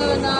나